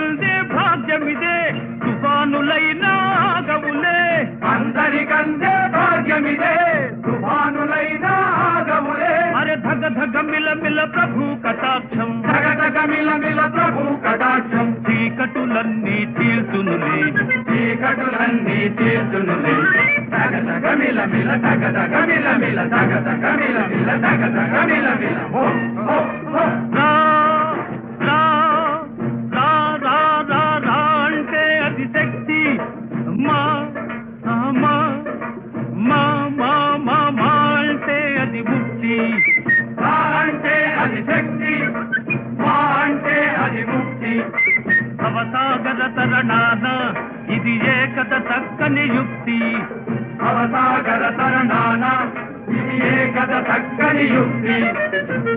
అందరికందే భాగ్యమిదే తుఫానులైన ఆగవులే. అందరికందే భాగ్యమిదే తుఫానులైన ఆగములే అరే ధగ ధగ మిల మిల ప్రభు కటాక్షం. జగతగ మిల మిల ప్రభు కటాక్షం. చీకటులన్నీ తీర్చునులే. చీకటులన్నీ తీర్చునులే. జగతగ మిల మిల జగతగ మిల మిల జగతగ మిల మిల జగతగ మిల మిల. ఓ ఓ ఓ చక్కని యుక్తి. అవసాగర తరణాన ఇది ఏ కథ చక్కని యుక్తి.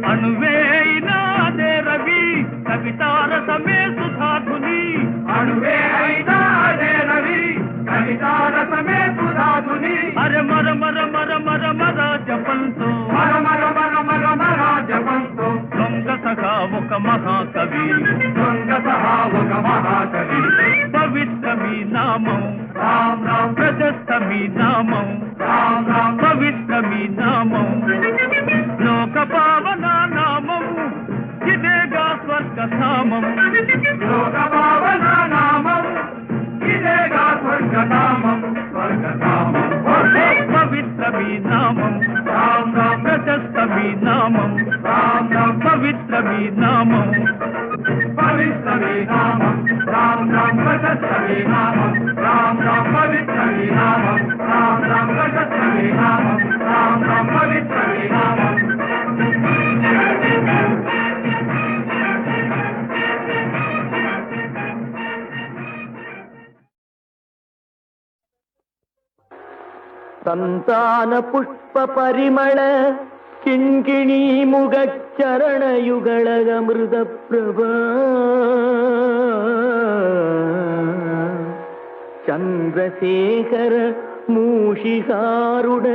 అణువేయినాదే రవి కవితారసమే సుధాధుని అణువే అయినా అదే రవి కవితారసమే సుధాధుని అర మర మర మర మర మర జపంతో. మర మర మర మర మర జపంతో. దొంగ సఖా ఒక మహాకవి. దొంగ సహా ఒక మహాకవి. మీ నామం. రామ రామ ప్రశస్త నామం. రామ రామ పవిత్రమి నామం. లోక పావన నామం. ఇదేగా స్వర్గ నామం. లోక పావన నామం. ఇదేగా స్వర్గ నామం. స్వర్గ నామం. పవిత్ర మీ నామం. రామ రామ ప్రశస్త నామం. రామ రామ పవిత్రమి నామం. పవిత్రమి నామం. கஷத்தனி நாமம் ராம் ராம் பவித்ரணி சந்தான புஷ்ப பரிமள கிண்கிணி முகச்சரணயுகளகமிருத பிரபா. சந்திரசேகர மூஷிகாருட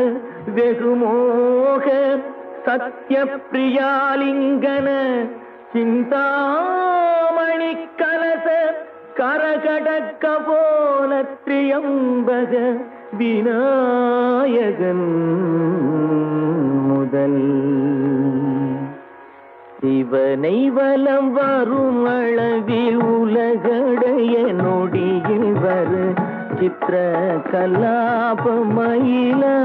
வெகுமோக சத்யப்பிரியாலிங்கன சிந்தாமணி கலச கரகடக்க போல திரியம்பக விநாயகன் முதல். சிவனை வலம் வரும் அளவில் உலகடைய நொடி चित्र कलाप महिला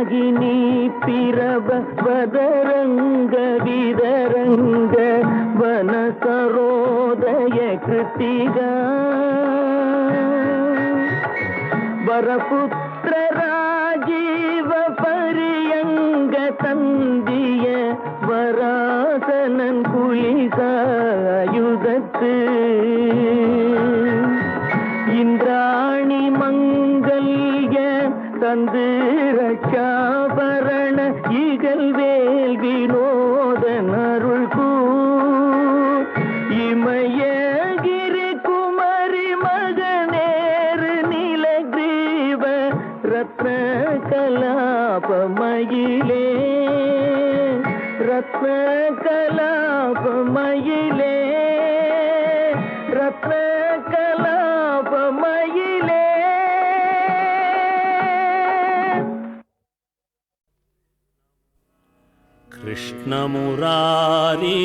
பிறவாகி நீ பிறவ கலாபமயிலே ரத்ன கலாபமயிலே ரத்ன கலாபமயிலே கிருஷ்ணமுராரீ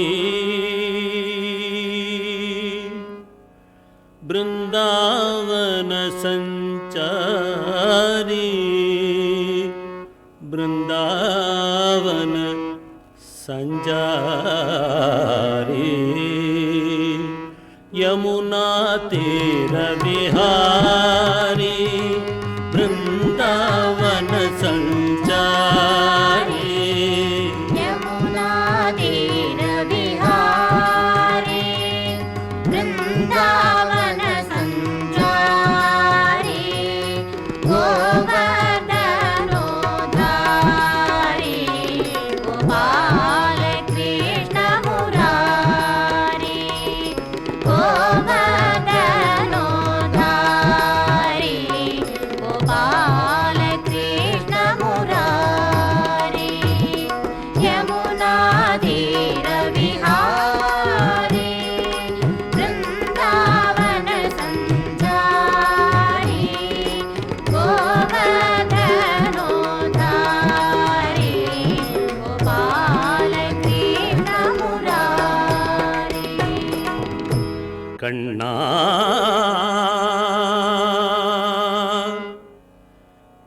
கண்ணா.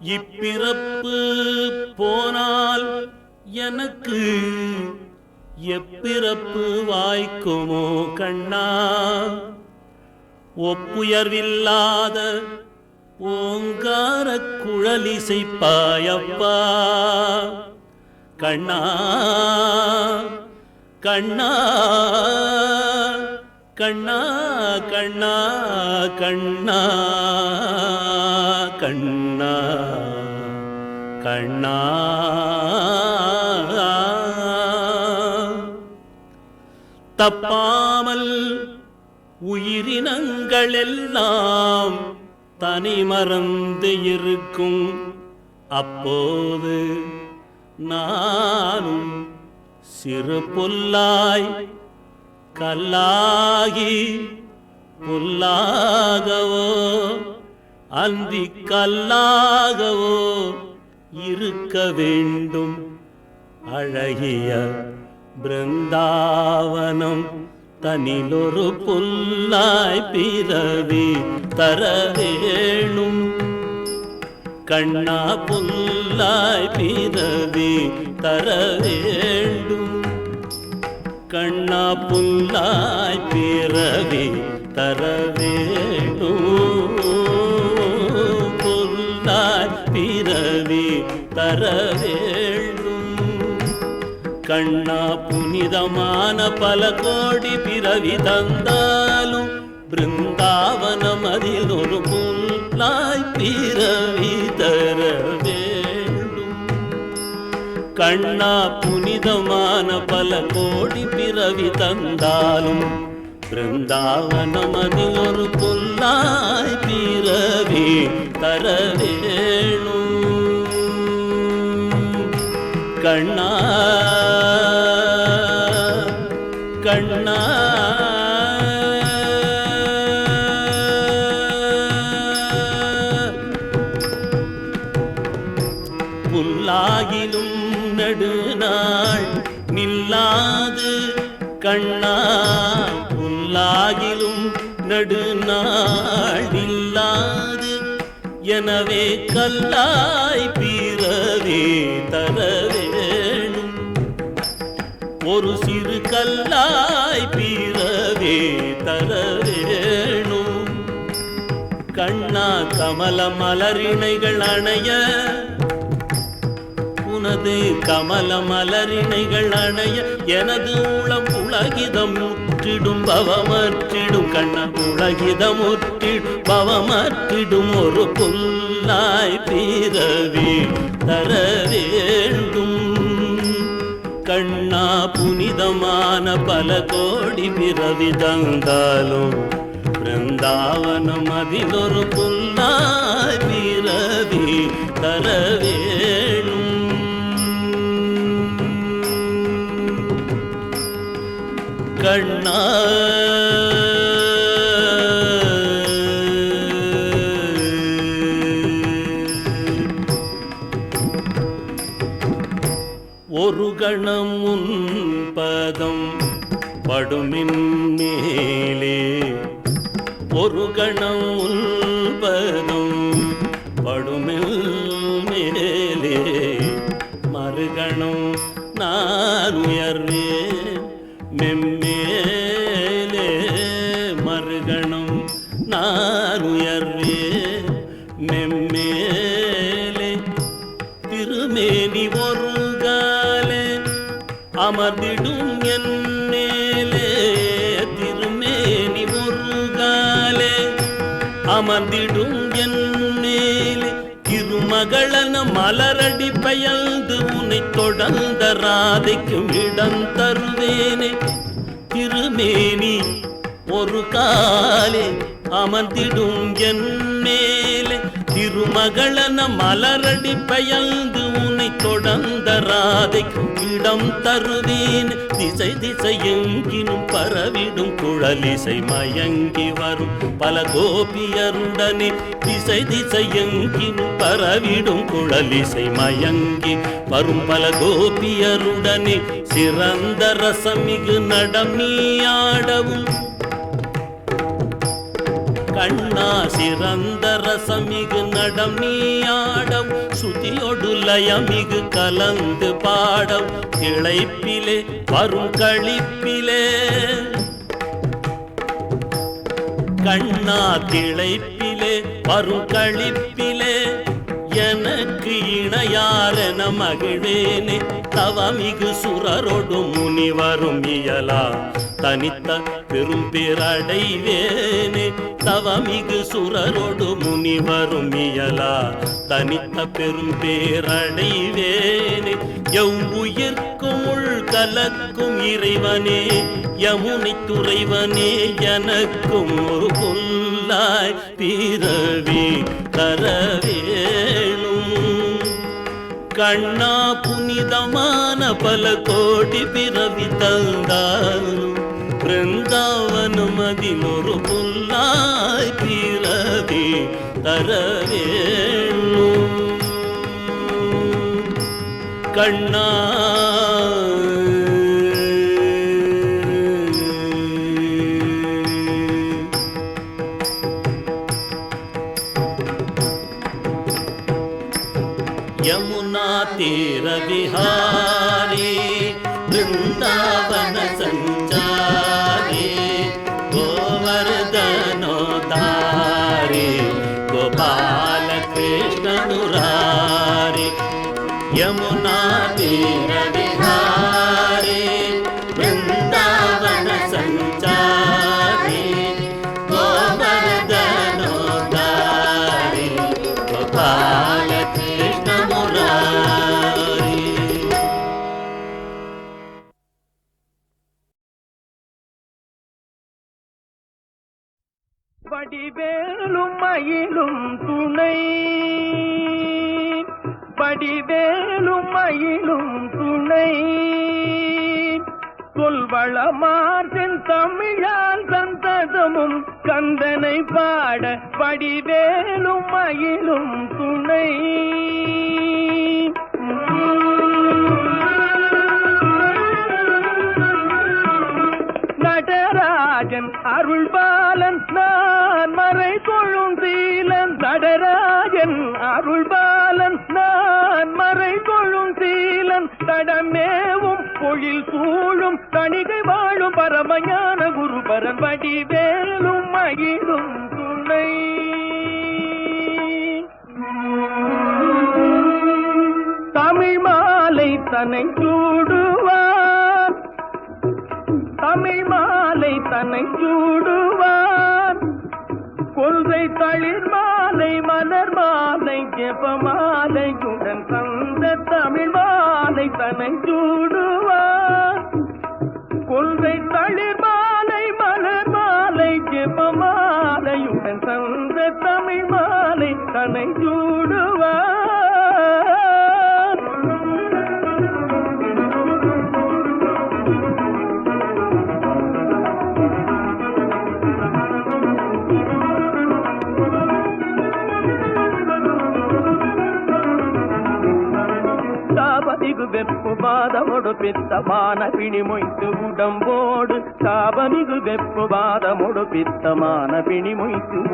இப்பிறப்பு போனால் எனக்கு எப்பிறப்பு வாய்க்குமோ கண்ணா? ஒப்புயர்வில்லாத ஓங்கார குழலிசைப்பாயப்பா. கண்ணா கண்ணா. கண்ணா கண்ணா கண்ணா கண்ணா கண்ணா. தப்பாமல் உயிரினங்கள் எல்லாம் தனி மறந்து இருக்கும். அப்போது நானும் சிறு பொல்லாய் கல்லாகி புல்லாகவோ அந்தி கல்லாகவோ இருக்க வேண்டும். அழகிய பிருந்தாவனம் தனிலொரு புல்லாய் பிறவி தர வேணும். கண்ணா புல்லாய் பிறவி தர வேண்டும். கண்ணா புல்லாய் பிறவி தர வேண்டும் புல்லாய் பிறவி தர வேண்டும் கண்ணா புனிதமான பல கோடி பிறவி தந்தாலும் பிருந்தாவனம் அதில் ஒரு புல்லாய் பிறவி தர கண்ணா புனிதமான பல கோடி பிறவி தந்தாலும் பிருந்தாவனம் அதில் ஒரு புல்லாய் பிறவி தர கண்ணா கண்ணா. புல்லாகிலும் நடுநாள் நில்லாது கண்ணா புல்லாகிலும் நடுநாள் இல்லாது எனவே கல்லாய் பிறவே தர வேணும் ஒரு சிறு கல்லாய் பிறவே தர வேணும் கண்ணா கமல மலரிணைகள் அணைய உனது கமல மலரிணைகள் அணைய எனது உளம் உலகிதம் முற்றிடும் பவமற்றிடும். கண்ண உலகிதம் முற்றிடும் பவமற்றிடும். ஒரு புல்லாய் பிறவி தர வேண்டும். கண்ணா புனிதமான பல கோடி பிறவி தந்தாலும் பிருந்தாவனம் அதிலொரு புல்லாய் பிறவி தர வேண்டும் கண்ணா. ஒரு கணம் உன் பதம் படுமின் மேலே. ஒரு கணம் உன் பதம் படுமில் மேலே. மறுகணம் நான் உயர்வே மெம்மே மலரடி பயந்து உன்னை தொடர்ந்த ராதைக்கும் இடம் தருவேனே. திருமேனி ஒரு காலே அமர்ந்திடும் என் மேலே. திருமகளன மலரடி பயந்து உன் தொடர்ந்த ராதை இடம் தருவேன். திசை திசை எங்கினும் பரவிடும் குழலிசை மயங்கி வரும். பல கோபியருடனே திசை திசை எங்கினும் பரவிடும் குழலிசை மயங்கி வரும். பல கோபியருடனே சிறந்த ரசமிகு நடமியாடவும் கண்ணா சிறந்த ரசமிகு நடம் நீயாடம் சுதியொடு லயமிகு கலந்து பாடம். திளைப்பிலே வரும் கழிப்பிலே. கண்ணா திளைப்பிலே வரும் கழிப்பிலே. எனக்கு இணையாரென மகிழேனே தவமிகு சுரரொடு முனிவரும் இயலா. தனித்த பெரும் பேரடைவேனே தவமிகு சுரரொடு முனிவரும் இயலா. தனித்த பெரும் பேரடைவேனே எவ்வுயிர்க்கும் உள் கலக்கும் இறைவனே. யமுனை துறைவனே எனக்கும் ஒரு புல்லாய். பிறவி தரவேணும் கண்ணா புனிதமான பல கோடி பிறவி தந்தாலும் பிருந்தாவனும் அதினொரு புல்லாய் பிறவி தரவேணும் கண்ணா यमुना यमुुनातीरवन वृन्दावन गोवर्धनो दारे गोपालकृष्ण यमुना यमुनातीर வடிவேலும் மயிலும் துணை. சொல்வளமார்த்தின் தமிழால் சந்ததமும் கந்தனை பாட வடிவேலும் மயிலும் துணை. ஊழும் தணிகை வாழும் பரமஞான பரம்படி வேலும் மகிழும் துணை. தமிழ் மாலை தன்னை சூடுவார். தமிழ் மாலை தன்னை சூடுவார். கொள்கை தளிர் மாலை மலர் மாலை ஜெப மாலை உடன் தந்த தமிழ் மாலை தன்னை சூடுவார். Pip. தாபதிகு வெப்பு பாதமொடு பித்தமான பிணி மொய்த்து உடம்போடு. தாபமிகு வெப்பு பாதமொடு பித்தமான பிணி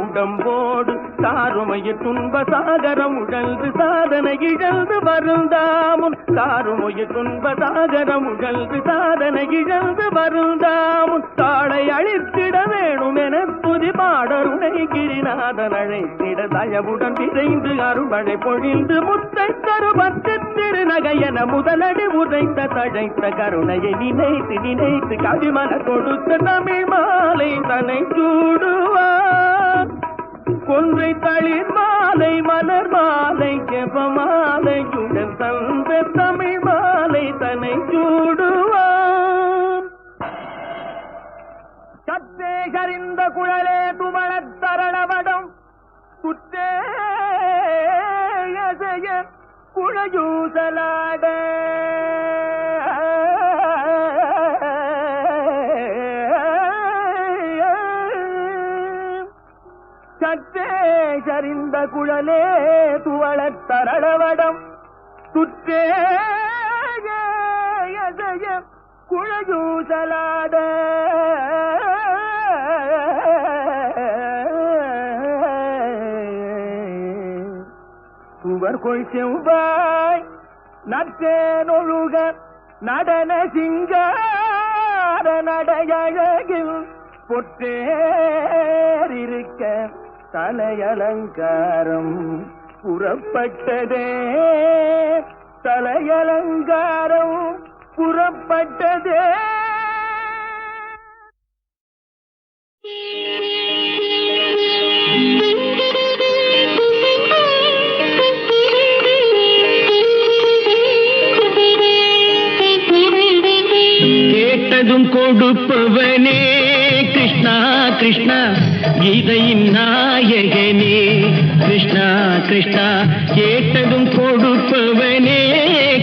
உடம்போடு. தாருமைய துன்ப சாகரம் உழல்து சாதனை இழந்து வருந்தாமுன் தாருமைய துன்ப சாகரம் உழல்து சாதனை இழந்து வருந்தாமுன் தாளை அழித்திட வேணும் என புதி பாடருணை கிரிநாதன் அழைத்திட தயவுடன் விரைந்து அருமழை பொழிந்து முத்தை தரு பத்து திருநகையன முதலடி உதைத்த தழைத்த கருணையை நினைத்து நினைத்து கவிமன கொடுத்த தமிழ் மாலை தன்னை சூடுவார். கொன்றை தளிர் மாலை மலர் மாலை ஜெப மாலையுடன் தந்த தமிழ் மாலை தன்னை சூடுவார். சத்தே கரிந்த குழலே துமளத் தரளவடம் குற்றே அசைய சற்றே சரிந்த குழலே துவளத் தரளவடம். சுற்றே அசைய குழயூசலாட செவ்வாய் நற்றேனொழுக நடன சிங்கார நடையழகில் பொற்றேறிருக்க தலையலங்காரம் புறப்பட்டதே. தலையலங்காரம் புறப்பட்டதே. கேட்டதும் கொடுப்பவனே. கிருஷ்ணா கிருஷ்ணா கீதையின் நாயகனே. கிருஷ்ணா கிருஷ்ணா கேட்டதும் கொடுப்பவனே.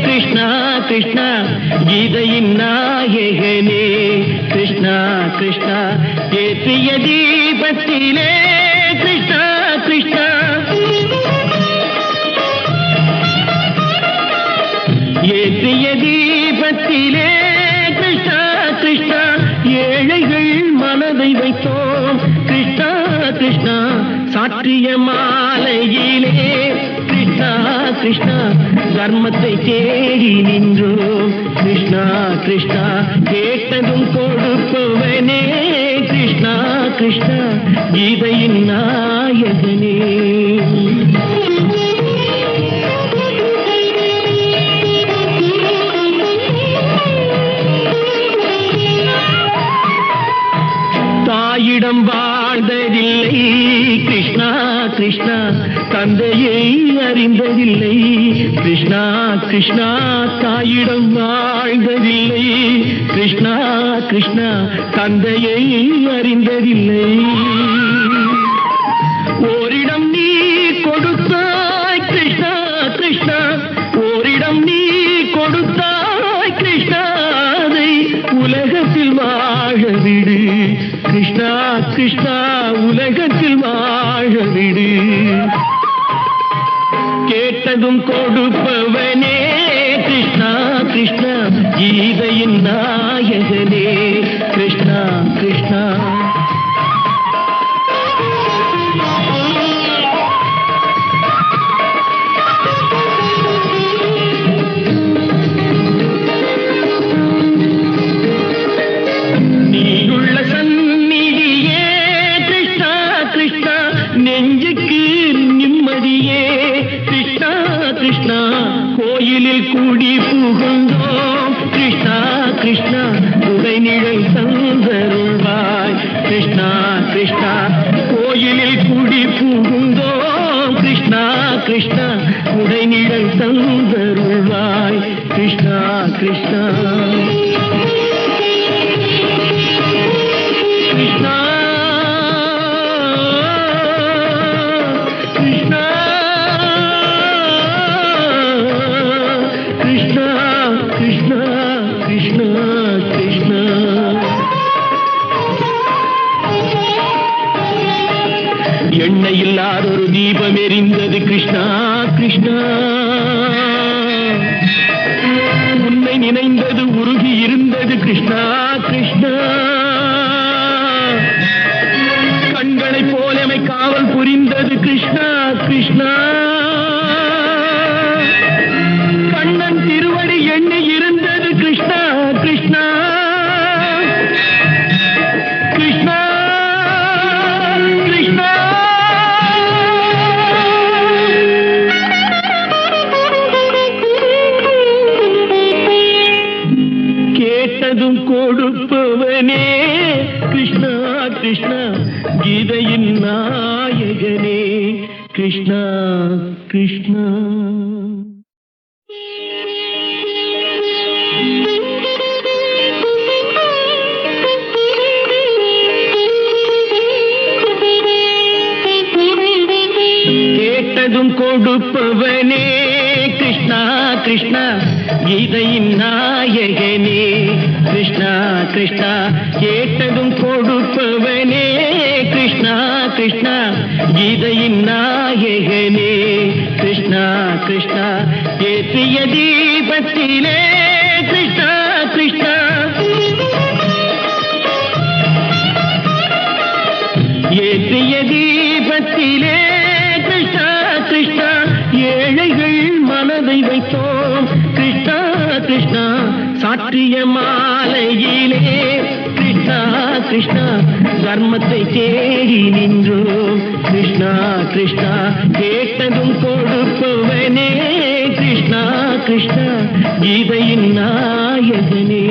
கிருஷ்ணா கிருஷ்ணா கீதையின் நாயகனே. கிருஷ்ணா கிருஷ்ணா ஏற்றிய தீபத்திலே சாற்றிய மாலையிலே கிருஷ்ணா கிருஷ்ணா தர்மத்தை தேடி நின்றோம் கிருஷ்ணா கிருஷ்ணா கேட்டதும் கொடுப்பவனே கிருஷ்ணா கிருஷ்ணா கீதையின் நாயகனே தாயிடம் வாழ்ந்ததில்லை கிருஷ்ணா கிருஷ்ணா தந்தையை அறிந்ததில்லை. கிருஷ்ணா கிருஷ்ணா தாயிடம் வாழ்ந்ததில்லை. கிருஷ்ணா கிருஷ்ணா தந்தையை அறிந்ததில்லை. ஓரிடம் நீ கொடுத்தாய் கிருஷ்ணா கிருஷ்ணா. ஓரிடம் நீ கொடுத்தாய் கிருஷ்ணாதை உலகத்தில் வாழ விடு. கிருஷ்ணா கிருஷ்ணா வாழ விடு கேட்டதும் கொடுப்பவனே கிருஷ்ணா கிருஷ்ணா கீதையின் நாயகனே ஒரு எரிந்தது கிருஷ்ணா கிருஷ்ணா. உன்னை நினைந்தது உருகி இருந்தது கிருஷ்ணா கிருஷ்ணா. கண்களைப் போலமை காவல் புரிந்தது கிருஷ்ணா. கீதையின் நாயகனே கிருஷ்ணா கிருஷ்ணா கேட்டதும் கொடுப்பவனே கிருஷ்ணா கிருஷ்ணா கீதையின் நாயகனே கிருஷ்ணா கிருஷ்ணா கேட்டதும் மேகனே கிருஷ்ணா கிருஷ்ணா ஏற்றிய தீபத்திலே கிருஷ்ணா கிருஷ்ணா ஏற்றிய தீபத்திலே கிருஷ்ணா கிருஷ்ணா ஏழைகள் மனதை வைத்தோம். கிருஷ்ணா கிருஷ்ணா சாற்றிய மாலையிலே. கிருஷ்ணா கிருஷ்ணா தர்மத்தை தேடி நின்றோம். கிருஷ்ணா கிருஷ்ணா கேட்டதும் கொடுப்பவனே. கிருஷ்ணா கிருஷ்ணா கீதையின் நாயகனே.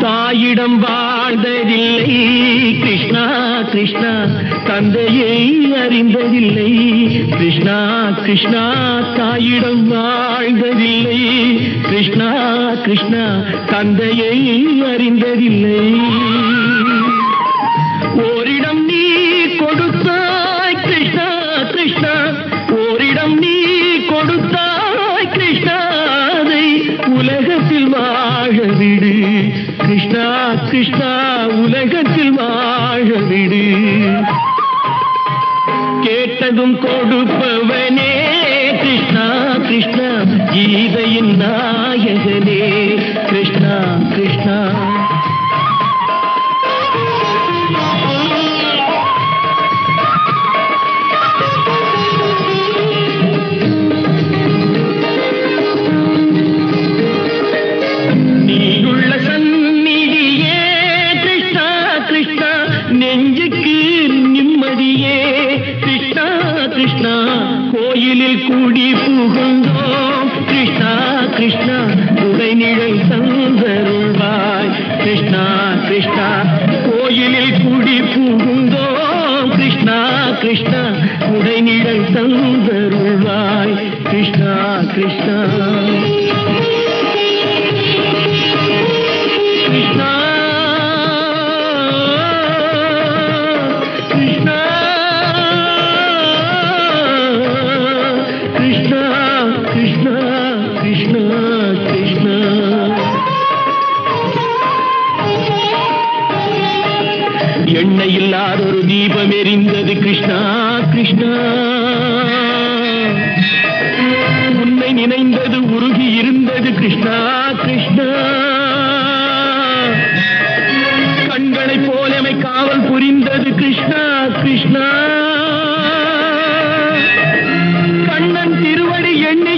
தாயிடம் வாழ்ந்ததில்லை. கிருஷ்ணா கிருஷ்ணா தந்தையை அறிந்ததில்லை கிருஷ்ணா கிருஷ்ணா தாயிடம் வாழ்ந்ததில்லை. கிருஷ்ணா கிருஷ்ணா தந்தையை அறிந்ததில்லை. കൊടുപ്പവനേ കൃഷ്ണ കൃഷ്ണ ഗീതയിൻ നായകനേ കൃഷ്ണ കൃഷ്ണ. നെഞ്ചുക്ക് நிம்மதியே கிருஷ்ணா கோயிலில் கூடி புகுந்தோம். கிருஷ்ணா கிருஷ்ணா உடைநிழல் தந்தருள்வாய் கிருஷ்ணா கிருஷ்ணா கோயிலில் கூடி புகுந்தோம். கிருஷ்ணா கிருஷ்ணா உடைநிழல் தந்தருள்வாய் கிருஷ்ணா கிருஷ்ணா கிருஷ்ணா. கிருஷ்ணா உன்னை நினைந்தது உருகி இருந்தது கிருஷ்ணா கிருஷ்ணா கண்களைப் போலமை காவல் புரிந்தது கிருஷ்ணா கிருஷ்ணா கண்ணன் திருவடி எண்ணி